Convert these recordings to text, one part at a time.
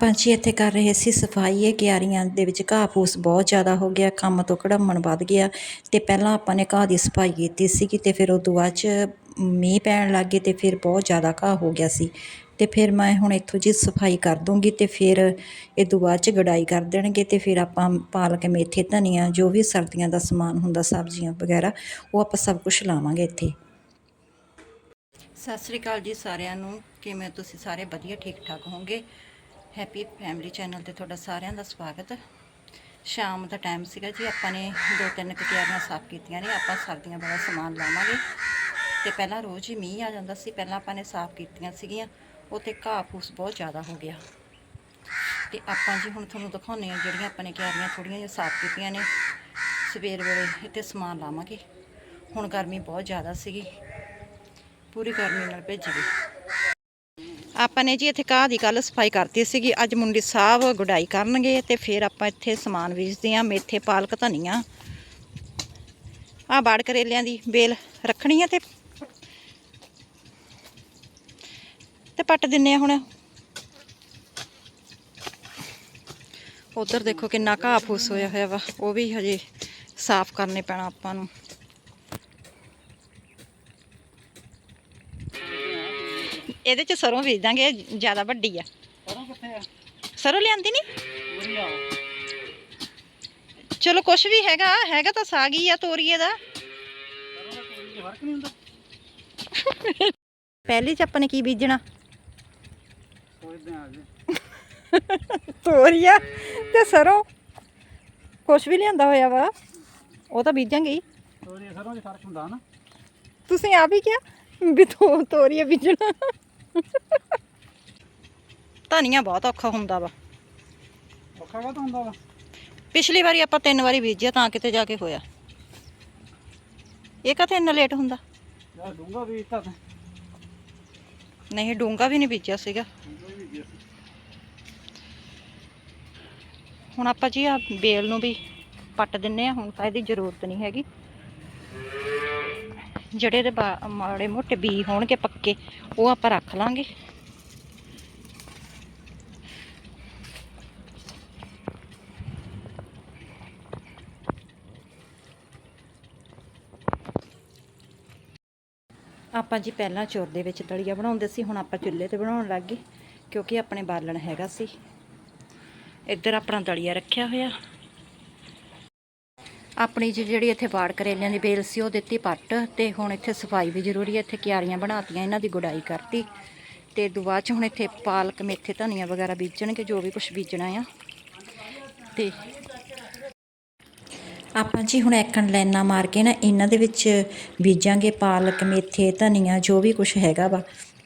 ਆਪਾਂ ਜੀ ਇੱਥੇ ਕਰ ਰਹੇ ਸੀ ਸਫ਼ਾਈ, ਇਹ ਕਿਆਰੀਆਂ ਦੇ ਵਿੱਚ ਘਾਹ ਫੂਸ ਬਹੁਤ ਜ਼ਿਆਦਾ ਹੋ ਗਿਆ, ਕੰਮ ਤੋਂ ਕੜੰਮਣ ਵੱਧ ਗਿਆ ਤੇ ਪਹਿਲਾਂ ਆਪਾਂ ਨੇ ਘਾਹ ਦੀ ਸਫ਼ਾਈ ਕੀਤੀ ਸੀਗੀ ਤੇ ਫਿਰ ਉਹ ਤੋਂ ਬਾਅਦ 'ਚ ਮੀਂਹ ਪੈਣ ਲੱਗ ਗਏ ਤੇ ਫਿਰ ਬਹੁਤ ਜ਼ਿਆਦਾ ਘਾਹ ਹੋ ਗਿਆ ਸੀ। ਤੇ ਫਿਰ ਮੈਂ ਹੁਣ ਇੱਥੋਂ ਜੀ ਸਫ਼ਾਈ ਕਰ ਦੂੰਗੀ ਤੇ ਫਿਰ ਇਹ ਤੋਂ ਬਾਅਦ 'ਚ ਗਡਾਈ ਕਰ ਦੇਣਗੇ ਤੇ ਫਿਰ ਆਪਾਂ ਪਾਲਕ, ਮੇਥੇ, ਧਨੀਆ ਜੋ ਵੀ ਸਰਦੀਆਂ ਦਾ ਸਮਾਨ ਹੁੰਦਾ, ਸਬਜ਼ੀਆਂ ਵਗੈਰਾ, ਉਹ ਆਪਾਂ ਸਭ ਕੁਝ ਲਾਵਾਂਗੇ ਇੱਥੇ। ਸਤਿ ਸ੍ਰੀ ਅਕਾਲ ਜੀ ਸਾਰਿਆਂ ਨੂੰ, ਕਿਵੇਂ ਤੁਸੀਂ ਸਾਰੇ ਵਧੀਆ ਠੀਕ ਠਾਕ ਹੋਵੋਗੇ? ਹੈਪੀ ਫੈਮਿਲੀ ਚੈਨਲ ਤੇ ਤੁਹਾਡਾ ਸਾਰਿਆਂ ਦਾ ਸਵਾਗਤ। ਸ਼ਾਮ ਦਾ ਟਾਈਮ ਸੀਗਾ ਜੀ, ਆਪਾਂ ਨੇ ਦੋ ਤਿੰਨ ਕੁ ਕਿਆਰੀਆਂ ਸਾਫ਼ ਕੀਤੀਆਂ ਨੇ, ਆਪਾਂ ਸਰਦੀਆਂ ਵਾਲਾ ਸਮਾਨ ਲਾਵਾਂਗੇ। ਤੇ ਪਹਿਲਾਂ ਰੋਜ਼ ਹੀ ਮੀਂਹ ਆ ਜਾਂਦਾ ਸੀ, ਪਹਿਲਾਂ ਆਪਾਂ ਨੇ ਸਾਫ਼ ਕੀਤੀਆਂ ਸੀਗੀਆਂ, ਉੱਥੇ ਘਾਹ ਫੂਸ ਬਹੁਤ ਜ਼ਿਆਦਾ ਹੋ ਗਿਆ। ਤੇ ਆਪਾਂ ਜੀ ਹੁਣ ਤੁਹਾਨੂੰ ਦਿਖਾਉਂਦੇ ਆ ਜਿਹੜੀਆਂ ਆਪਾਂ ਨੇ ਕਿਆਰੀਆਂ ਥੋੜੀਆਂ ਜਿਹੀਆਂ ਸਾਫ਼ ਕੀਤੀਆਂ ਨੇ। ਸਵੇਰ ਵੇਲੇ ਇੱਥੇ ਸਮਾਨ ਲਾਵਾਂਗੇ। ਹੁਣ ਗਰਮੀ ਬਹੁਤ ਜ਼ਿਆਦਾ ਸੀਗੀ। ਪੂਰੀ ਗਰਮੀ ਨਾਲ ਭੇਜ ਗਈ ਆਪਾਂ ਨੇ ਜੀ ਇੱਥੇ ਘਾਹ ਦੀ ਕੱਲ ਸਫ਼ਾਈ ਕਰਤੀ ਸੀਗੀ, ਅੱਜ ਮੁੰਡੀ ਸਾਹਿਬ ਗੁਡਾਈ ਕਰਨਗੇ ਤੇ ਫਿਰ ਆਪਾਂ ਇੱਥੇ ਸਮਾਨ ਵੇਚਦੇ ਆ ਮੇਥੇ ਪਾਲਕ ਧਨੀਆ। ਆ ਬਾੜ ਕਰੇਲਿਆਂ ਦੀ ਬੇਲ ਰੱਖਣੀ ਆ ਤੇ ਤੇ ਪੱਟ ਦਿੰਨੇ ਆ ਹੁਣ। ਉਧਰ ਦੇਖੋ ਕਿੰਨਾ ਘਾਹ ਫੂਸ ਹੋਇਆ ਹੋਇਆ ਵਾ, ਉਹ ਵੀ ਹਜੇ ਸਾਫ਼ ਕਰਨੇ ਪੈਣਾ ਆਪਾਂ ਨੂੰ। ਇਹਦੇ ਚ ਸਰੋਂ ਬੀਜ ਦਾਂਗੇ ਜ਼ਿਆਦਾ ਵੱਡੀ ਆ। ਸਰੋਂ ਕਿੱਥੇ ਆ? ਸਰੋਂ ਲਿਆਂਦੀ ਨਹੀਂ ਆ। ਚਲੋ ਕੁਛ ਵੀ ਹੈਗਾ ਹੈਗਾ ਤਾਂ ਸਾਗ ਹੀ ਆ ਤੋਰੀਏ ਦਾ ਦਾ ਫ਼ਰਕ ਨਹੀਂ ਹੁੰਦਾ। ਪਹਿਲੀ ਚ ਆਪਾਂ ਨੇ ਕੀ ਬੀਜਣਾ? ਆ ਤੋਰੀਆ ਤੇ ਸਰੋਂ। ਕੁਛ ਵੀ ਲਿਆਂਦਾ ਹੋਇਆ ਵਾ ਉਹ ਤਾਂ ਬੀਜਾਂਗੇ ਹੀ। ਤੋਰੀ ਸਰੋਂ ਚ ਫ਼ਰਕ ਹੁੰਦਾ ਨਾ ਤੁਸੀਂ ਆਪ ਹੀ ਕਿਹਾ ਵੀ ਤੋਰੀਆ ਬੀਜਣਾ। ਧਨੀਆ ਬਹੁਤ ਔਖਾ ਹੁੰਦਾ ਵਾ। ਔਖਾ ਕਾ ਹੁੰਦਾ ਵਾ। ਪਿਛਲੀ ਵਾਰੀ ਆਪਾਂ ਤਿੰਨ ਵਾਰੀ ਬੀਜਿਆ ਤਾਂ ਕਿਤੇ ਜਾ ਕੇ ਹੋਇਆ। ਇਹ ਕਾਥੇ ਇੰਨਾ ਲੇਟ ਹੁੰਦਾ? ਯਾਰ ਡੂੰਗਾ ਵੀ ਤਾਂ। ਨਹੀਂ ਡੂੰਗਾ ਵੀ ਨਹੀਂ ਬੀਜਿਆ ਸੀਗਾ। ਹੁਣ ਆਪਾਂ ਜੀ ਆ ਬੇਲ ਨੂੰ ਵੀ ਪੱਟ ਦਿੰਨੇ ਆ ਹੁਣ ਤਾਂ ਇਹਦੀ ਜ਼ਰੂਰਤ ਨਹੀਂ ਹੈਗੀ। ਜਿਹੜੇ ਇਹਦੇ ਮਾੜੇ ਮੋਟੇ ਬੀ ਹੋਣਗੇ ਪੱਕੇ, ਉਹ ਆਪਾਂ ਰੱਖ ਲਾਂਗੇ। ਆਪਾਂ ਜੀ ਪਹਿਲਾਂ ਚੁਰ ਦੇ ਵਿੱਚ ਦਲੀਆ ਬਣਾਉਂਦੇ ਸੀ, ਹੁਣ ਆਪਾਂ ਚੁੱਲ੍ਹੇ ਤੇ ਬਣਾਉਣ ਲੱਗ ਗਏ, ਕਿਉਂਕਿ ਆਪਣੇ ਬਾਲਣ ਹੈਗਾ ਸੀ। ਇੱਧਰ ਆਪਣਾ ਦਲੀਆ ਰੱਖਿਆ ਹੋਇਆ। ਆਪਣੀ ਜੀ ਜਿਹੜੀ ਇੱਥੇ ਬਾੜ ਕਰੇਲਿਆਂ ਦੀ ਬੇਲ ਸੀ, ਉਹ ਦਿੱਤੀ ਪੱਟ ਤੇ ਹੁਣ ਇੱਥੇ ਸਫ਼ਾਈ ਵੀ ਜ਼ਰੂਰੀ ਹੈ, ਇੱਥੇ ਕਿਆਰੀਆਂ ਬਣਾਤੀਆਂ, ਇਹਨਾਂ ਦੀ ਗੁਡਾਈ ਕਰਤੀ। ਤੇ ਦੁਬਾਰਾ ਚ ਹੁਣ ਇੱਥੇ ਪਾਲਕ, ਮੇਥੇ, ਧਨੀਆ ਵਗੈਰਾ ਬੀਜਣਗੇ, ਜੋ ਵੀ ਕੁਝ ਬੀਜਣਾ ਆ। ਤੇ ਆਪਾਂ ਜੀ ਹੁਣ ਐਕਣ ਲਾਈਨਾਂ ਮਾਰ ਕੇ ਨਾ, ਇਹਨਾਂ ਦੇ ਵਿੱਚ ਬੀਜਾਂਗੇ ਪਾਲਕ, ਮੇਥੇ, ਧਨੀਆ, ਜੋ ਵੀ ਕੁਝ ਹੈਗਾ ਵਾ।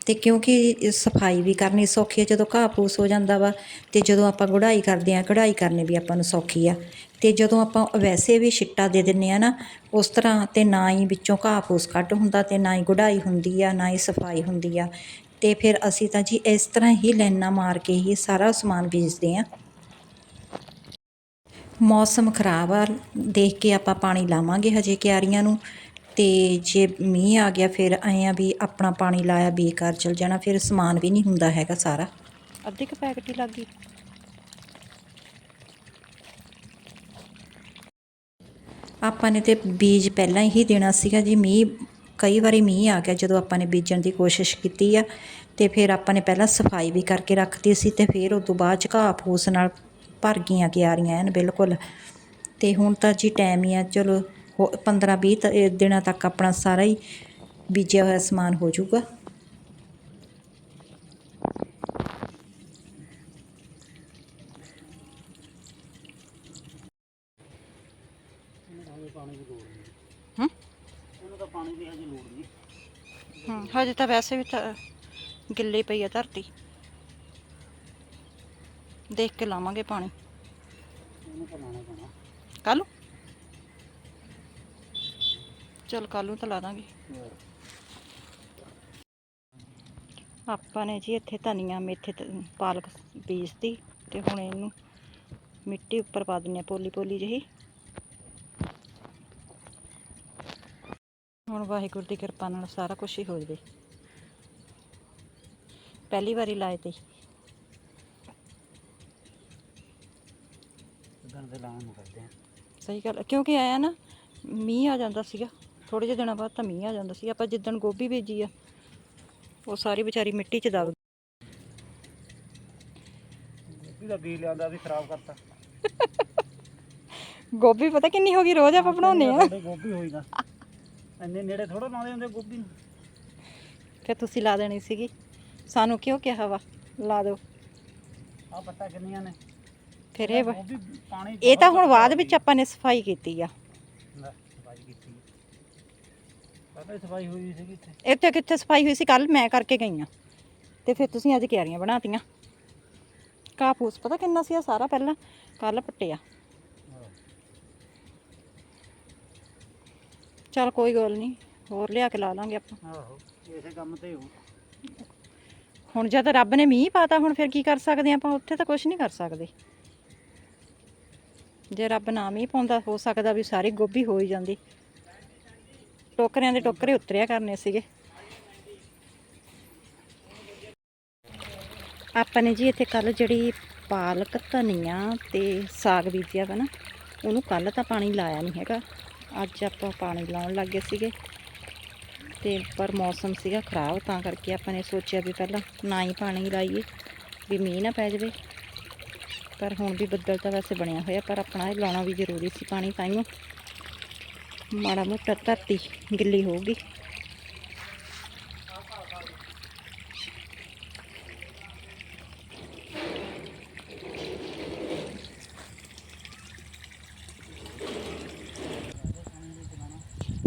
ਤੇ ਕਿਉਂਕਿ ਸਫ਼ਾਈ ਵੀ ਕਰਨੀ ਸੌਖੀ ਹੈ, ਜਦੋਂ ਘਾਹ ਫੂਸ ਹੋ ਜਾਂਦਾ ਵਾ, ਤੇ ਜਦੋਂ ਆਪਾਂ ਗੁੜਾਈ ਕਰਦੇ ਆ ਕਢਾਈ ਕਰਨੀ ਵੀ ਆਪਾਂ ਨੂੰ ਸੌਖੀ ਆ। ਤੇ ਜਦੋਂ ਆਪਾਂ ਵੈਸੇ ਵੀ ਛਿੱਟਾ ਦੇ ਦਿੰਨੇ ਆ ਨਾ, ਉਸ ਤਰ੍ਹਾਂ ਤੇ ਨਾ ਹੀ ਵਿੱਚੋਂ ਘਾਹ ਫੂਸ ਕੱਢ ਹੁੰਦਾ ਤੇ ਨਾ ਹੀ ਗੁਡਾਈ ਹੁੰਦੀ ਆ, ਨਾ ਹੀ ਸਫ਼ਾਈ ਹੁੰਦੀ ਆ। ਤੇ ਫਿਰ ਅਸੀਂ ਤਾਂ ਜੀ ਇਸ ਤਰ੍ਹਾਂ ਹੀ ਲਾਈਨਾਂ ਮਾਰ ਕੇ ਹੀ ਸਾਰਾ ਸਮਾਨ ਬੀਜਦੇ ਆ। ਮੌਸਮ ਖਰਾਬ ਆ, ਦੇਖ ਕੇ ਆਪਾਂ ਪਾਣੀ ਲਾਵਾਂਗੇ ਹਜੇ ਕਿਆਰੀਆਂ ਨੂੰ। ਤੇ ਜੇ ਮੀਂਹ ਆ ਗਿਆ ਫਿਰ ਐਂ ਆ ਵੀ ਆਪਣਾ ਪਾਣੀ ਲਾਇਆ ਬੇਕਾਰ ਚਲ ਜਾਣਾ, ਫਿਰ ਸਮਾਨ ਵੀ ਨਹੀਂ ਹੁੰਦਾ ਹੈਗਾ ਸਾਰਾ। ਅੱਧੇ ਕ ਪੈਕਟ ਹੀ ਲੱਗ ਆਪਾਂ ਨੇ ਤੇ ਬੀਜ ਪਹਿਲਾਂ ਹੀ ਦੇਣਾ ਸੀਗਾ ਜੀ, ਮੀਂਹ, ਕਈ ਵਾਰੀ ਮੀਂਹ ਆ ਗਿਆ ਜਦੋਂ ਆਪਾਂ ਨੇ ਬੀਜਣ ਦੀ ਕੋਸ਼ਿਸ਼ ਕੀਤੀ ਆ। ਤੇ ਫਿਰ ਆਪਾਂ ਨੇ ਪਹਿਲਾਂ ਸਫ਼ਾਈ ਵੀ ਕਰਕੇ ਰੱਖਤੀ ਸੀ ਤੇ ਫਿਰ ਉਸ ਤੋਂ ਬਾਅਦ ਚ ਘਾਹ ਫੂਸ ਨਾਲ ਭਰ ਗਈਆਂ ਕਿਆਰੀਆਂ ਐਨ ਬਿਲਕੁਲ। ਤੇ ਹੁਣ ਤਾਂ ਜੀ ਟਾਈਮ ਹੀ ਆ, ਚਲੋ 15 20 ਦਿਨਾਂ ਤੱਕ ਆਪਣਾ ਸਾਰਾ ਹੀ ਬੀਜਿਆ ਹੋਇਆ ਸਮਾਨ ਹੋ ਜਾਊਗਾ। ਪਾਣੀ ਦੀ ਲੋੜ ਨਹੀਂ। ਹੂੰ? ਉਹਨੂੰ ਤਾਂ ਪਾਣੀ ਦੀ ਹਜੇ ਲੋੜ ਨਹੀਂ। ਹੂੰ ਹਜੇ ਤਾਂ ਵੈਸੇ ਵੀ ਤਾਂ ਗਿੱਲੀ ਪਈ ਆ ਧਰਤੀ। ਦੇਖ ਕੇ ਲਾਵਾਂਗੇ ਪਾਣੀ। ਤਾਂ ਕੱਲ ਨੂੰ? ਚਲ ਕੱਲ ਨੂੰ ਤਾਂ ਲਾ ਦਾਂਗੇ। ਆਪਾਂ ਨੇ ਜੀ ਇੱਥੇ ਧਨੀਆ ਮੇਥੇ ਪਾਲਕ ਬੀਜਤੀ ਤੇ ਹੁਣ ਇਹਨੂੰ ਮਿੱਟੀ ਉੱਪਰ ਪਾ ਦਿੰਨੇ ਆ ਪੋਲੀ ਪੋਲੀ ਜਿਹੀ। ਹੁਣ ਵਾਹਿਗੁਰੂ ਦੀ ਕਿਰਪਾ ਨਾਲ ਸਾਰਾ ਕੁਝ ਹੀ ਹੋ ਜਾਵੇ। ਪਹਿਲੀ ਵਾਰੀ ਲਾਏ ਤੇ। ਦਿਨ ਦੇ ਲਾਉਣ ਨੂੰ ਕਰਦੇ ਆ। ਸਹੀ ਗੱਲ ਕਿਉਂਕਿ ਆਇਆ ਨਾ ਮੀਂਹ ਆ ਜਾਂਦਾ ਸੀਗਾ। ਥੋੜੇ ਜਿਹੇ ਦਿਨਾਂ ਬਾਅਦ ਤਾਂ ਮੀਂਹ ਆ ਜਾਂਦਾ ਸੀ। ਆਪਾਂ ਜਿੱਦਣ ਗੋਭੀ ਬੀਜੀ ਆ ਉਹ ਸਾਰੀ ਵਿਚਾਰੀ ਮਿੱਟੀ 'ਚ ਦਬ ਗਈ। ਗੋਭੀ ਦਾ ਬੀਜ ਲਿਆਂਦਾ ਵੀ ਖਰਾਬ ਕਰਤਾ। ਗੋਭੀ ਪਤਾ ਕਿੰਨੀ ਹੋ ਗਈ ਰੋਜ਼ ਆਪਾਂ ਬਣਾਉਂਦੇ ਆ। ਗੋਭੀ ਹੋਈ ਨਾ। ਇੰਨੇ ਨੇੜੇ ਥੋੜਾ ਲਾਉਂਦੇ ਹੁੰਦੇ ਗੋਭੀ ਨੂੰ। ਫਿਰ ਤੁਸੀਂ ਲਾ ਦੇਣੀ ਸੀਗੀ। ਸਾਨੂੰ ਕਿਉਂ ਕਿਹਾ ਵਾ? ਲਾ ਦਿਓ। ਆ ਪੱਤਾ ਕਿੰਨੀਆਂ ਨੇ? ਫਿਰ ਇਹ ਵਾ- ਗੋਭੀ ਪਾਣੀ ਇਹ ਤਾਂ ਹੁਣ ਬਾਅਦ ਵਿੱਚ ਆਪਾਂ ਨੇ ਸਫ਼ਾਈ ਕੀਤੀ ਆ। ਲੈ, ਸਫ਼ਾਈ ਕੀਤੀ। ਪਹਿਲਾਂ ਹੀ ਸਫ਼ਾਈ ਹੋਈ ਸੀਗੀ ਇੱਥੇ। ਇੱਥੇ ਕਿੱਥੇ ਸਫ਼ਾਈ ਹੋਈ ਸੀ? ਕੱਲ ਮੈਂ ਕਰਕੇ ਗਈ ਆ। ਤੇ ਫਿਰ ਤੁਸੀਂ ਅੱਜ ਕਿਆਰੀਆਂ ਬਣਾਤੀਆਂ। ਫੂਸ ਪਤਾ ਕਿੰਨਾ ਸੀ ਆ ਸਾਰਾ ਪਹਿਲਾਂ? ਕੱਲ ਪੱਟਿਆ। ਚਲ ਕੋਈ ਗੱਲ ਨਹੀਂ ਹੋਰ ਲਿਆ ਕੇ ਲਾ ਲਾਂਗੇ ਆਪਾਂ। ਆਹੋ ਇਸੇ ਕੰਮ ਤੇ ਹੋ। ਹੁਣ ਜਦ ਰੱਬ ਨੇ ਮੀਂਹ ਪਾਤਾ ਹੁਣ ਫਿਰ ਕੀ ਕਰ ਸਕਦੇ ਆਪਾਂ? ਉੱਥੇ ਤਾਂ ਕੁਝ ਨਹੀਂ ਕਰ ਸਕਦੇ। ਜੇ ਰੱਬ ਨਾ ਮੀਂਹ ਪਾਉਂਦਾ ਹੋ ਸਕਦਾ ਵੀ ਸਾਰੀ ਗੋਭੀ ਹੋ ਹੀ ਜਾਂਦੀ। ਟੋਕਰਿਆਂ ਦੇ ਟੋਕਰੇ ਉਤਰਿਆ ਕਰਨੇ ਸੀਗੇ। ਆਪਾਂ ਨੇ ਜੀ ਇੱਥੇ ਕੱਲ ਜਿਹੜੀ ਪਾਲਕ ਧਨੀਆ ਤੇ ਸਾਗ ਬੀਜਿਆ ਵਾ ਨਾ ਉਹਨੂੰ ਕੱਲ ਤਾਂ ਪਾਣੀ ਲਾਇਆ ਨਹੀਂ ਹੈਗਾ। ਅੱਜ ਆਪਾਂ ਪਾਣੀ ਲਾਉਣ ਲੱਗੇ ਸੀਗੇ ਤੇ ਪਰ ਮੌਸਮ ਸੀਗਾ ਖਰਾਬ, ਤਾਂ ਕਰਕੇ ਆਪਾਂ ਨੇ ਸੋਚਿਆ ਵੀ ਪਹਿਲਾਂ ਨਾ ਹੀ ਪਾਣੀ ਲਾਈਏ, ਵੀ ਮੀਂਹ ਨਾ ਪੈ ਜਾਵੇ। ਪਰ ਹੁਣ ਵੀ ਬੱਦਲ ਤਾਂ ਵੈਸੇ ਬਣਿਆ ਹੋਇਆ, ਪਰ ਆਪਣਾ ਇਹ ਲਾਉਣਾ ਵੀ ਜ਼ਰੂਰੀ ਸੀ ਪਾਣੀ ਤਾਈਓ ਮਾੜਾ ਮੋਟਾ ਧਰਤੀ ਗਿੱਲੀ ਹੋਊਗੀ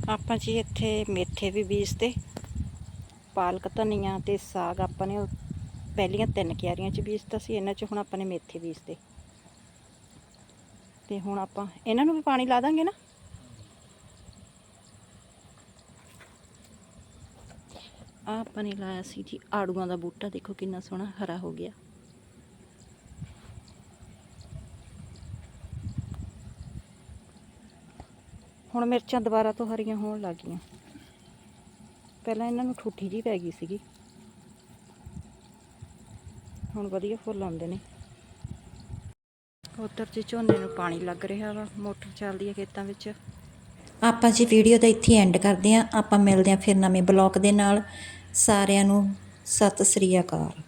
ਆਪਾਂ ਜੀ ਇੱਥੇ ਮੇਥੇ ਵੀ ਬੀਜਤੇ ਪਾਲਕ, ਧਨੀਆ ਤੇ ਸਾਗ ਆਪਾਂ ਨੇ ਪਹਿਲੀਆਂ ਤਿੰਨ ਕਿਆਰੀਆਂ ਚ ਬੀਜਤਾ ਸੀ, ਇਹਨਾਂ ਚ ਹੁਣ ਆਪਾਂ ਨੇ ਮੇਥੇ ਬੀਜਤੇ। ਤੇ ਹੁਣ ਆਪਾਂ ਇਹਨਾਂ ਨੂੰ ਵੀ ਪਾਣੀ ਲਾ ਦਾਂਗੇ ਨਾ। ਆ ਆਪਾਂ ਨੇ ਲਾਇਆ ਸੀ ਜੀ ਆੜੂਆਂ ਦਾ ਬੂਟਾ, ਦੇਖੋ ਕਿੰਨਾ ਸੋਹਣਾ ਹਰਾ ਹੋ ਗਿਆ। ਹੁਣ ਮਿਰਚਾਂ ਦੁਬਾਰਾ ਤੋਂ ਹਰੀਆਂ ਹੋਣ ਲੱਗ ਗਈਆਂ। ਪਹਿਲਾਂ ਇਹਨਾਂ ਨੂੰ ਠੂਠੀ ਜੀ ਪੈ ਗਈ ਸੀਗੀ। ਹੁਣ ਵਧੀਆ ਫੁੱਲ ਆਉਂਦੇ ਨੇ। ਉੱਧਰ ਜੀ ਝੋਨੇ ਨੂੰ ਪਾਣੀ ਲੱਗ ਰਿਹਾ ਵਾ, ਮੋਟਰ ਚੱਲਦੀ ਹੈ ਖੇਤਾਂ ਵਿੱਚ। ਆਪਾਂ ਜੀ ਵੀਡੀਓ ਦਾ ਇੱਥੇ ਐਂਡ ਕਰਦੇ ਆਂ ਆਪਾਂ ਮਿਲਦੇ ਆਂ ਫਿਰ ਨਵੇਂ ਬਲੌਗ ਦੇ ਨਾਲ। ਸਾਰਿਆਂ ਨੂੰ ਸਤਿ ਸ੍ਰੀ ਅਕਾਲ।